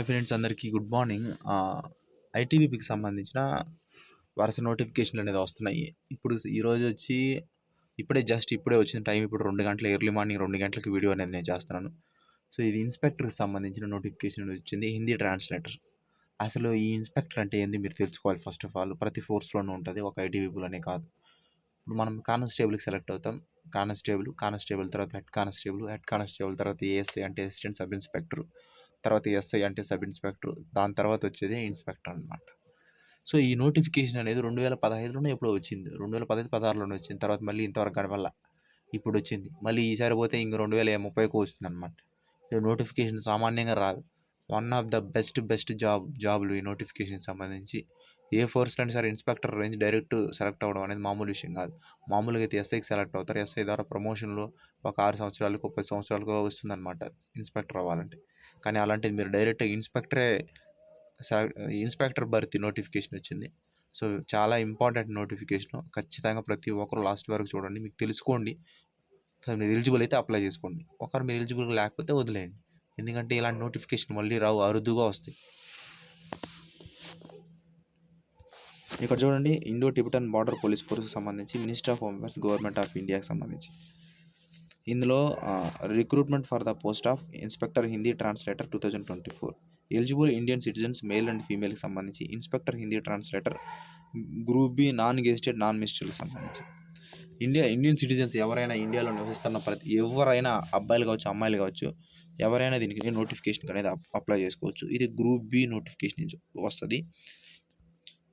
Hi friends అందరికీ good morning. ఐటీబీపీకి సంబంధించిన వరుస నోటిఫికేషన్లు అనేది వస్తున్నాయి. ఇప్పుడు ఈరోజు వచ్చి ఇప్పుడే జస్ట్ ఇప్పుడే వచ్చిన టైం ఇప్పుడు రెండు గంటల ఎర్లీ మార్నింగ్ రెండు గంటలకి వీడియో అనేది నేను చేస్తున్నాను. సో ఇది ఇన్స్పెక్టర్కి సంబంధించిన నోటిఫికేషన్ వచ్చింది హిందీ ట్రాన్స్లేటర్. అసలు ఈ ఇన్స్పెక్టర్ అంటే ఏంది మీరు తెలుసుకోవాలి ఫస్ట్ ఆఫ్ ఆల్. ప్రతి ఫోర్స్లోనూ ఉంటుంది ఒక ఐటీబీపీలోనే కాదు. ఇప్పుడు మనం కానిస్టేబుల్కి సెలెక్ట్ అవుతాం. కానిస్టేబుల్ కానిస్టేబుల్ తర్వాత హెడ్ కానిస్టేబుల్ హెడ్ కానిస్టేబుల్ తర్వాత ఏఎస్ఐ అంటే అసిస్టెంట్ సబ్ ఇన్స్పెక్టర్. తర్వాత ఎస్ఐ అంటే సబ్ ఇన్స్పెక్టర్ దాని తర్వాత వచ్చేది ఇన్స్పెక్టర్ అనమాట సో ఈ నోటిఫికేషన్ అనేది రెండు వేల పదహైదులోనే ఎప్పుడో వచ్చింది. రెండు వేల పదహైదు పదహారులోనే వచ్చింది. తర్వాత మళ్ళీ ఇంతవరకు గడవల్ల ఇప్పుడు వచ్చింది. మళ్ళీ ఈసారి పోతే ఇంక రెండు వేల ముప్పైకి వస్తుంది అనమాట నోటిఫికేషన్ సామాన్యంగా రాదు. One of the best best job జాబులు ఈ నోటిఫికేషన్కి సంబంధించి. ఏ ఫోర్స్లో అయినా సరే ఇన్స్పెక్టర్ రేంజ్ డైరెక్ట్ సెలెక్ట్ అవ్వడం అనేది మామూలు విషయం కాదు. మామూలుగా అయితే ఎస్ఐకి సెలెక్ట్ అవుతారు. ఎస్ఐ ద్వారా ప్రమోషన్లో ఒక ఆరు సంవత్సరాలకు ముప్పై సంవత్సరాలకు వస్తుందన్నమాట ఇన్స్పెక్టర్ అవ్వాలంటే. కానీ అలాంటిది మీరు డైరెక్ట్ ఇన్స్పెక్టరే ఇన్స్పెక్టర్ భర్తీ నోటిఫికేషన్ వచ్చింది. సో చాలా ఇంపార్టెంట్ నోటిఫికేషన్. ఖచ్చితంగా ప్రతి ఒక్కరు లాస్ట్ వరకు చూడండి. మీకు తెలుసుకోండి. మీరు ఎలిజిబుల్ అయితే అప్లై చేసుకోండి. ఒకరు మీరు ఎలిజిబుల్ లేకపోతే వదిలేయండి. ఎందుకంటే ఇలాంటి నోటిఫికేషన్ మళ్ళీ రావు అరుదుగా వస్తాయి. ఇక్కడ చూడండి. ఇండో టిబెటన్ బార్డర్ పోలీస్ ఫోర్స్కి సంబంధించి minister of home affairs government of ఇండియాకి సంబంధించి. ఇందులో recruitment for the post of inspector Hindi translator two thousand twenty four eligible Indian citizens male and ఫీమేల్కి సంబంధించి inspector Hindi translator group B non gazetted non మినిస్టర్కి సంబంధించి. India Indian citizens ఎవరైనా ఇండియాలో నివసిస్తున్న ప్రతి ఎవరైనా అబ్బాయిలు కావచ్చు అమ్మాయిలు కావచ్చు ఎవరైనా దీనికి నోటిఫికేషన్ అనేది అప్లై చేసుకోవచ్చు. ఇది గ్రూప్ బి నోటిఫికేషన్ వస్తుంది.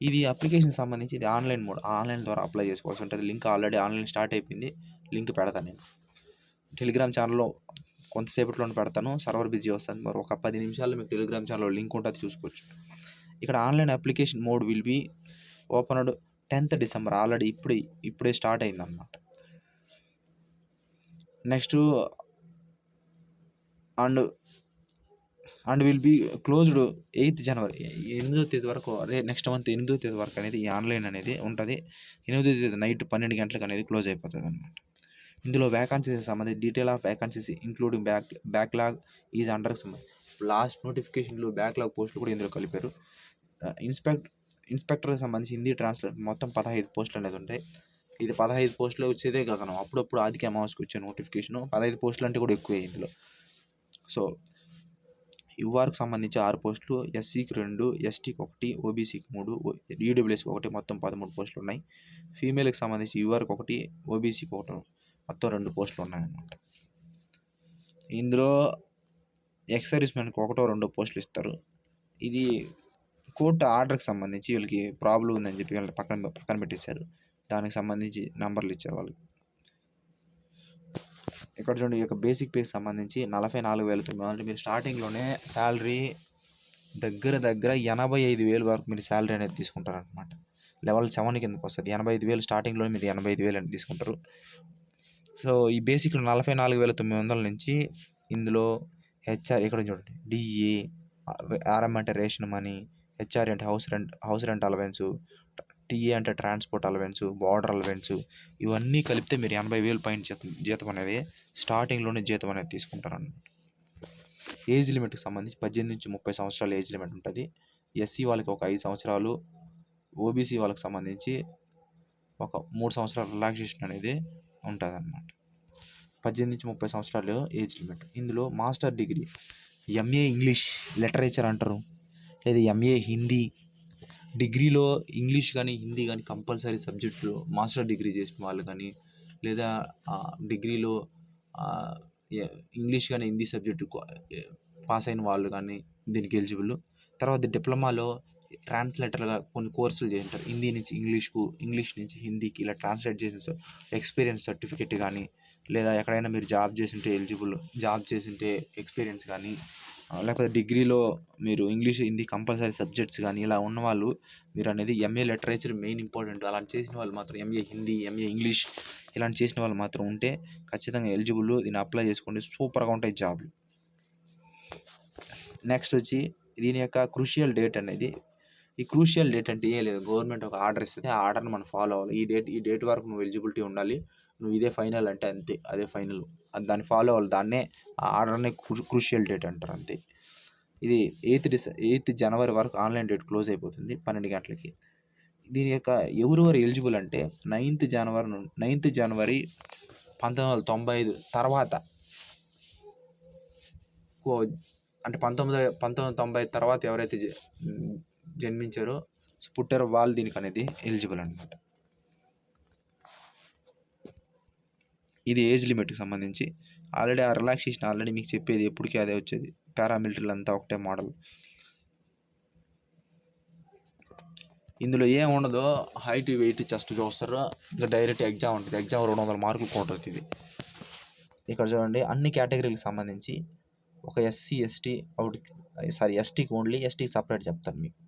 ఇది అప్లికేషన్ సంబంధించి ఇది ఆన్లైన్ మోడ్ ఆన్లైన్ ద్వారా అప్లై చేసుకోవాల్సి ఉంటుంది. లింక్ ఆల్రెడీ ఆన్లైన్ స్టార్ట్ అయిపోయింది. లింక్ పెడతాను నేను. టెలిగ్రామ్ ఛానల్లో కొంతసేపట్లో పెడతాను. సర్వర్ బిజీ వస్తుంది. మరి ఒక పది నిమిషాల్లో మీకు టెలిగ్రామ్ ఛానల్లో లింక్ ఉంటుంది చూసుకోవచ్చు. ఇక్కడ online application mode will be opened tenth December already ఇప్పుడే ఇప్పుడే స్టార్ట్ అయిందన్నమాట. Next and and will be closed eighth January ఎనిమిదో తేదీ వరకు అదే నెక్స్ట్ మంత్ ఎనిమిదో తేదీ వరకు అనేది ఈ ఆన్లైన్ అనేది ఉంటుంది. ఎనిమిదో తేదీ నైట్ పన్నెండు గంటలకు అనేది క్లోజ్ అయిపోతుంది అన్నమాట. ఇందులో వ్యాకన్సీస్ సంబంధించి detail of vacancies including back backlog is under last నోటిఫికేషన్లు బ్యాక్లాగ్ పోస్టులు కూడా ఇందులో కలిపారు. Uh, ఇన్స్పెక్ట్ ఇన్స్పెక్టర్కి సంబంధించి హిందీ ట్రాన్స్లేట్ మొత్తం పదహైదు పోస్టులు అనేది ఉంటాయి. ఇది పదహైదు పోస్టులు వచ్చేదే గగనం అప్పుడప్పుడు ఆదికి అమావాస్కి వచ్చే నోటిఫికేషన్ పదహైదు పోస్టులు అంటే కూడా ఎక్కువే ఇందులో. సో యువర్కి సంబంధించి ఆరు పోస్టులు ఎస్సీకి రెండు ఎస్టీకి ఒకటి ఓబీసీకి మూడు ఈడబ్ల్యూఎస్కి ఒకటి మొత్తం పదమూడు పోస్టులు ఉన్నాయి. ఫీమేల్కి సంబంధించి యువర్కి ఒకటి ఓబీసీకి ఒకటి. మొత్తం రెండు పోస్టులు ఉన్నాయన్నమాట. ఇందులో ఎక్స్ సర్వీస్మెన్కి ఒకటో రెండో పోస్టులు ఇస్తారు. ఇది కోర్టు ఆర్డర్కి సంబంధించి వీళ్ళకి ప్రాబ్లం ఉందని చెప్పి వీళ్ళని పక్కన పక్కన పెట్టేశారు. దానికి సంబంధించి నెంబర్లు ఇచ్చారు వాళ్ళకి ఇక్కడ చూడండి ఈ యొక్క బేసిక్ పేకి సంబంధించి నలభై నాలుగు వేలు తొమ్మిది అంటే మీరు స్టార్టింగ్లోనే శాలరీ దగ్గర దగ్గర ఎనభై ఐదు వేలు వరకు మీరు శాలరీ అనేది తీసుకుంటారు అనమాట లెవెల్ సెవెన్ కిందకి వస్తుంది. ఎనభై ఐదు వేలు స్టార్టింగ్లో మీరు ఎనభై ఐదు వేలు అనేది తీసుకుంటారు. సో ఈ బేసిక్లో నలభై నాలుగు వేల తొమ్మిది వందల నుంచి ఇందులో హెచ్ఆర్ ఇక్కడ చూడండి. డిఈ ఆర్ఎం అంటే రేషన్ మనీ హెచ్ఆర్ అంటే house rent house rent allowance TA అంటే ట్రాన్స్పోర్ట్ అలవెన్స్ బార్డర్ అలవెన్స్ ఇవన్నీ కలిపితే మీరు ఎనభై వేలు పైన జీతం జీతం అనేది స్టార్టింగ్లోనే జీతం అనేది తీసుకుంటారన్నమాట. ఏజ్ లిమిట్కి సంబంధించి పద్దెనిమిది నుంచి ముప్పై సంవత్సరాల ఏజ్ లిమిట్ ఉంటుంది. ఎస్సీ వాళ్ళకి ఒక ఐదు సంవత్సరాలు ఓబీసీ వాళ్ళకి సంబంధించి ఒక మూడు సంవత్సరాల రిలాక్సేషన్ అనేది ఉంటుంది అన్నమాట పద్దెనిమిది నుంచి ముప్పై సంవత్సరాలు ఏజ్ లిమిట్ ఇందులో master degree MA English literature అంటారు. లేదా ఎంఏ హిందీ డిగ్రీలో ఇంగ్లీష్ కానీ హిందీ కానీ కంపల్సరీ సబ్జెక్టులు మాస్టర్ డిగ్రీ చేసిన వాళ్ళు కానీ లేదా డిగ్రీలో ఇంగ్లీష్ కానీ హిందీ సబ్జెక్టు పాస్ అయిన వాళ్ళు కానీ దీనికి ఎలిజిబుల్. తర్వాత డిప్లొమాలో ట్రాన్స్లేటర్గా కొన్ని కోర్సులు చేసింటారు హిందీ నుంచి ఇంగ్లీష్కు ఇంగ్లీష్ నుంచి హిందీకి ఇలా ట్రాన్స్లేట్ చేసిన ఎక్స్పీరియన్స్ సర్టిఫికెట్ కానీ లేదా ఎక్కడైనా మీరు జాబ్ చేసింటే ఎలిజిబుల్ జాబ్ చేసింటే ఎక్స్పీరియన్స్ కానీ లేకపోతే డిగ్రీలో మీరు ఇంగ్లీష్ హిందీ కంపల్సరీ సబ్జెక్ట్స్ కానీ ఇలా ఉన్నవాళ్ళు మీరు అనేది ఎంఏ లిటరేచర్ మెయిన్ ఇంపార్టెంట్. అలాంటి చేసిన వాళ్ళు మాత్రం ఎంఏ హిందీ ఎంఏ ఇంగ్లీష్ ఇలాంటి చేసిన వాళ్ళు మాత్రం ఉంటే ఖచ్చితంగా ఎలిజిబుల్. దీన్ని అప్లై చేసుకోండి. సూపర్గా ఉంటాయి జాబ్లు. నెక్స్ట్ వచ్చి దీని యొక్క క్రూషియల్ డేట్ అనేది ఈ క్రూషియల్ డేట్ అంటే ఏం లేదు. గవర్నమెంట్ ఒక ఆర్డర్ ఇస్తుంది. ఆ ఆర్డర్ని మనం ఫాలో అవ్వాలి. ఈ డేట్ ఈ డేట్ వరకు నువ్వు ఎలిజిబిలిటీ ఉండాలి. నువ్వు ఇదే ఫైనల్ అంటే అంతే. అదే ఫైనల్. దాన్ని ఫాలో అవ్వాలి. దాన్నే ఆ ఆర్డర్నే క్రూషియల్ డేట్ అంటారు అంతే. ఇది ఎయిత్ డిస ఎయిత్ జనవరి వరకు ఆన్లైన్ డేట్ క్లోజ్ అయిపోతుంది పన్నెండు గంటలకి. దీని యొక్క ఎవరెవరు ఎలిజిబుల్ అంటే నైన్త్ జనవరి నుండి నైన్త్ జనవరి పంతొమ్మిది వందల తొంభై ఐదు తర్వాత కో- అంటే పంతొమ్మిది పంతొమ్మిది వందల తొంభై తర్వాత ఎవరైతే జ- జన్మించారో పుట్టారో వాళ్ళు దీనికి అనేది ఎలిజిబుల్ అనమాట ఇది ఏజ్ లిమిట్కి సంబంధించి ఆల్రెడీ ఆ రిలాక్సేషన్ ఆల్రెడీ మీకు చెప్పేది ఎప్పటికీ అదే వచ్చేది. పారామిలిటరీలు అంతా ఒకటే మోడల్. ఇందులో ఏం ఉండదో హైట్ వెయిట్ చెస్ట్ చూస్తారు? ఇంకా డైరెక్ట్ ఎగ్జామ్ ఉంటుంది. ఎగ్జామ్ రెండు వందల మార్కులు ఉంటుంది ఇది. ఇక్కడ చూడండి అన్ని కేటగిరీలకు సంబంధించి ఒక ఎస్సీ ఎస్టీ అవుట్ సారీ ఎస్టీకి ఓన్లీ ఎస్టీకి సపరేట్ చెప్తాను మీకు.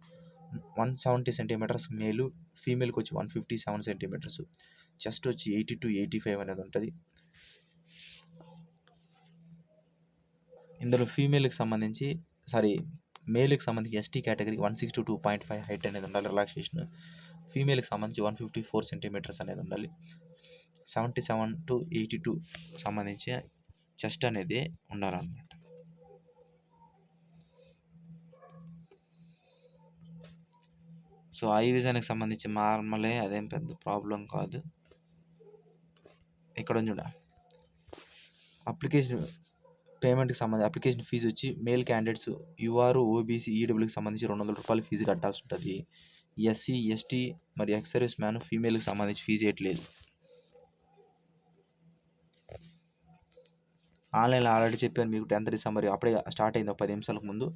వన్ సెవెంటీ సెంటీమీటర్స్ మేలు ఫీమేల్కి వచ్చి one fifty seven centimetres. Chest వచ్చి ఎయిటీ టు ఎయిటీ ఫైవ్ అనేది ఉంటుంది. ఇందులో ఫీమేల్కి సంబంధించి సారీ మేల్కి సంబంధించి ఎస్టీ కేటగిరీకి one sixty two point five height అనేది ఉండాలి రిలాక్సేషన్. ఫీమేల్కి సంబంధించి వన్ ఫిఫ్టీ ఫోర్ సెంటీమీటర్స్ అనేది ఉండాలి. Seventy seven to eighty two సంబంధించి చెస్ట్ అనేది ఉండాలన్నమాట. సో ఐ విజన్కి సంబంధించి నార్మలే అదేం పెద్ద ప్రాబ్లం కాదు. ఇక్కడ చూడ. అప్లికేషన్ పేమెంట్కి సంబంధించి అప్లికేషన్ ఫీజు వచ్చి మేల్ క్యాండిడేట్స్ యూఆర్ ఓబీసీ ఈడబ్ల్యూకి సంబంధించి రెండు వందల రూపాయలు ఫీజు కట్టాల్సి ఉంటుంది. ఎస్సీ ఎస్టీ మరి ఎక్స్ సర్వీస్ మ్యాన్ ఫీమేల్కి సంబంధించి ఫీజు ఏట్లేదు ఆన్లైన్లో ఆల్రెడీ చెప్పాను మీకు టెన్త్ డిసెంబర్ అప్పుడే స్టార్ట్ అయింది ఒక పది నిమిషాలకు ముందు.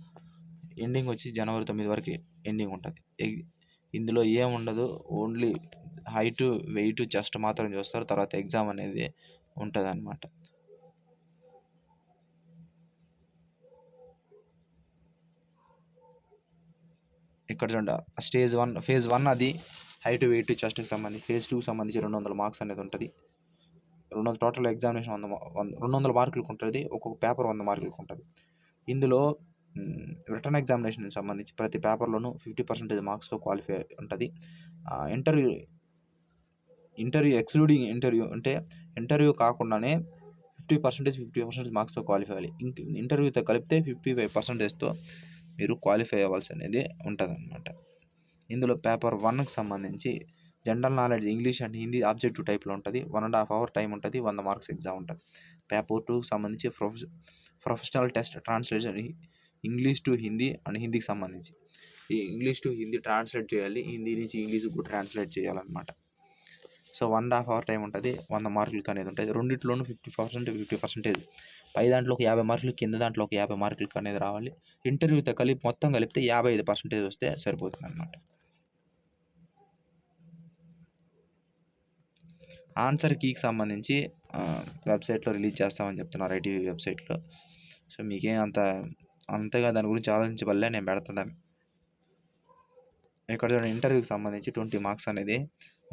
ఎండింగ్ వచ్చి జనవరి తొమ్మిది వరకు ఎండింగ్ ఉంటుంది. ఎగ్- ఇందులో ఏముండదు ఓన్లీ హైట్ వెయిట్ చెస్ట్ మాత్రం చూస్తారు తర్వాత ఎగ్జామ్ అనేది ఉంటుంది అన్నమాట ఇక్కడ చూడండి స్టేజ్ వన్ ఫేజ్ వన్ అది హైట్ వెయిట్ చెస్ట్కి సంబంధించి ఫేజ్ టూకి సంబంధించి రెండు వందల మార్క్స్ అనేది ఉంటుంది. రెండు వందల టోటల్ ఎగ్జామినేషన్ వంద వంద రెండు వందల మార్కులకు ఉంటుంది ఒక్కొక్క పేపర్ వంద మార్కులకు ఉంటుంది. ఇందులో రిటర్న్ ఎగ్జామినేషన్కి సంబంధించి ప్రతి పేపర్లోనూ ఫిఫ్టీ పర్సెంటేజ్ మార్క్స్తో క్వాలిఫై ఉంటుంది. ఇంటర్వ్యూ ఇంటర్వ్యూ ఎక్స్క్లూడింగ్ ఇంటర్వ్యూ అంటే ఇంటర్వ్యూ కాకుండానే ఫిఫ్టీ పర్సెంటేజ్ ఫిఫ్టీ పర్సెంటేజ్ మార్క్స్తో క్వాలిఫై అవ్వాలి. ఇంక ఇంటర్వ్యూతో కలిపితే ఫిఫ్టీ ఫైవ్ పర్సెంటేజ్తో మీరు క్వాలిఫై అవ్వాల్సి అనేది ఉంటుంది అనమాట ఇందులో పేపర్ వన్కి సంబంధించి general knowledge English and Hindi objective టైప్లో ఉంటుంది. One and half hour time ఉంటుంది వంద మార్క్స్ ఎగ్జామ్ ఉంటుంది. పేపర్ టూకి సంబంధించి professional test translation English to Hindi and హిందీకి సంబంధించి. ఈ ఇంగ్లీష్ టు హిందీ ట్రాన్స్లేట్ చేయాలి హిందీ నుంచి ఇంగ్లీష్కి కూడా ట్రాన్స్లేట్ చేయాలన్నమాట. So one and half hour time ఉంటుంది వంద మార్కులకి అనేది ఉంటుంది. రెండిట్లోనూ ఫిఫ్టీ పర్సెంట్ ఫిఫ్టీ పర్సెంటేజ్. పై దాంట్లో ఒక యాభై మార్కులు కింద దాంట్లో ఒక యాభై మార్కులకి అనేది రావాలి. ఇంటర్వ్యూతో కలిపి మొత్తం కలిపితే యాభై ఐదు పర్సెంటేజ్ వస్తే సరిపోతుంది అనమాట ఆన్సర్ కీకి సంబంధించి వెబ్సైట్లో రిలీజ్ చేస్తామని చెప్తున్నారు ఐటీవీ వెబ్సైట్లో. సో మీకేం అంత అంతగా దాని గురించి ఆలోచించబల్లే నేను పెడతాను దాన్ని. ఇక్కడ చూడండి ఇంటర్వ్యూకి సంబంధించి ట్వంటీ మార్క్స్ అనేది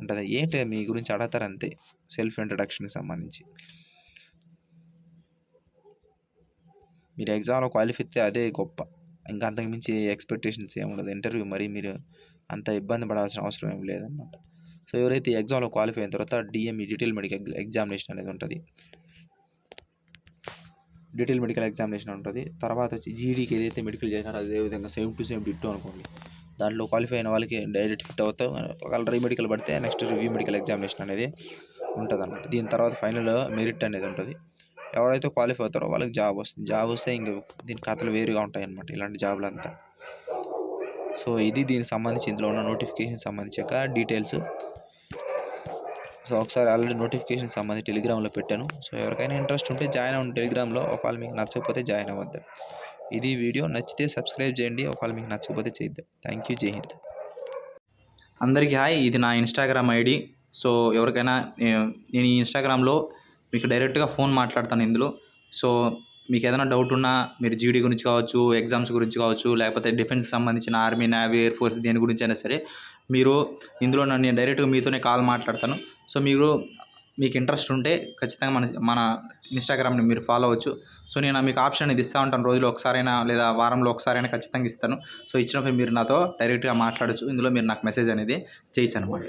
ఉంటుంది. ఏంటి మీ గురించి అడగతారు అంతే సెల్ఫ్ ఇంట్రడక్షన్కి సంబంధించి. మీరు ఎగ్జామ్లో క్వాలిఫై అయితే అదే గొప్ప. ఇంకా అంతకు మించి ఎక్స్పెక్టేషన్స్ ఏమి ఉండదు. ఇంటర్వ్యూ మరి మీరు అంత ఇబ్బంది పడాల్సిన అవసరం ఏం లేదన్నమాట. సో ఎవరైతే ఎగ్జామ్లో క్వాలిఫై అయిన తర్వాత డిఎంఈ డీటెయిల్ మెడికల్ ఎగ్జామినేషన్ అనేది ఉంటుంది. డీటెయిల్ మెడికల్ ఎగ్జామినేషన్ ఉంటుంది. తర్వాత వచ్చి జీడీకి ఏదైతే మెడికల్ చేసినారో అదే విధంగా సేమ్ టు సేమ్ డిట్టో అనుకోండి. దాంట్లో క్వాలిఫై అయిన వాళ్ళకి డైరెక్ట్ ఫిట్ అవుతాం ఒకవేళ రీ మెడికల్ పడితే నెక్స్ట్ రివ్యూ మెడికల్ ఎగ్జామినేషన్ అనేది ఉంటుంది అనమాట దీని తర్వాత ఫైనల్ మెరిట్ అనేది ఉంటుంది. ఎవరైతే క్వాలిఫై అవుతారో వాళ్ళకి జాబ్ వస్తుంది. జాబ్ వస్తే ఇంక దీని కథలు వేరుగా ఉంటాయి అనమాట ఇలాంటి జాబులు అంతా సో ఇది దీనికి సంబంధించి ఇందులో ఉన్న నోటిఫికేషన్ సంబంధించాక డీటెయిల్స్ సో ఒకసారి ఆల్రెడీ నోటిఫికేషన్ సంబంధించి టెలిగ్రామ్లో పెట్టాను. సో ఎవరికైనా ఇంట్రెస్ట్ ఉంటే జాయిన్ అవ్వండి టెలిగ్రామ్లో. ఒకవేళ మీకు నచ్చకపోతే జాయిన్ అవ్వద్దు. ఇది వీడియో. నచ్చితే సబ్స్క్రైబ్ చేయండి. ఒకవేళ మీకు నచ్చకపోతే చేద్దాం థ్యాంక్ యూ. జై హింద్. అందరికీ హాయ్. ఇది నా ఇన్స్టాగ్రామ్ ఐడి సో ఎవరికైనా నేను ఈ ఇన్స్టాగ్రామ్లో మీకు డైరెక్ట్గా ఫోన్ మాట్లాడతాను ఇందులో. సో మీకు ఏదైనా డౌట్ ఉన్నా మీరు జీడీ గురించి కావచ్చు ఎగ్జామ్స్ గురించి కావచ్చు లేకపోతే డిఫెన్స్ సంబంధించిన ఆర్మీ నేవీ ఎయిర్ ఫోర్స్ దేని గురించి అయినా సరే మీరు ఇందులో నన్ను నేను డైరెక్ట్గా మీతోనే కాల్ మాట్లాడతాను. సో మీరు మీకు ఇంట్రెస్ట్ ఉంటే ఖచ్చితంగా మన మన ఇన్స్టాగ్రామ్ని మీరు ఫాలో అవ్వచ్చు. సో నేను మీకు ఆప్షన్ ఇది ఇస్తూ ఉంటాను. రోజులో ఒకసారైనా లేదా వారంలో ఒకసారైనా ఖచ్చితంగా ఇస్తాను. సో ఇచ్చినప్పుడు మీరు నాతో డైరెక్ట్గా మాట్లాడచ్చు. ఇందులో మీరు నాకు మెసేజ్ అనేది చేయొచ్చు అనమాట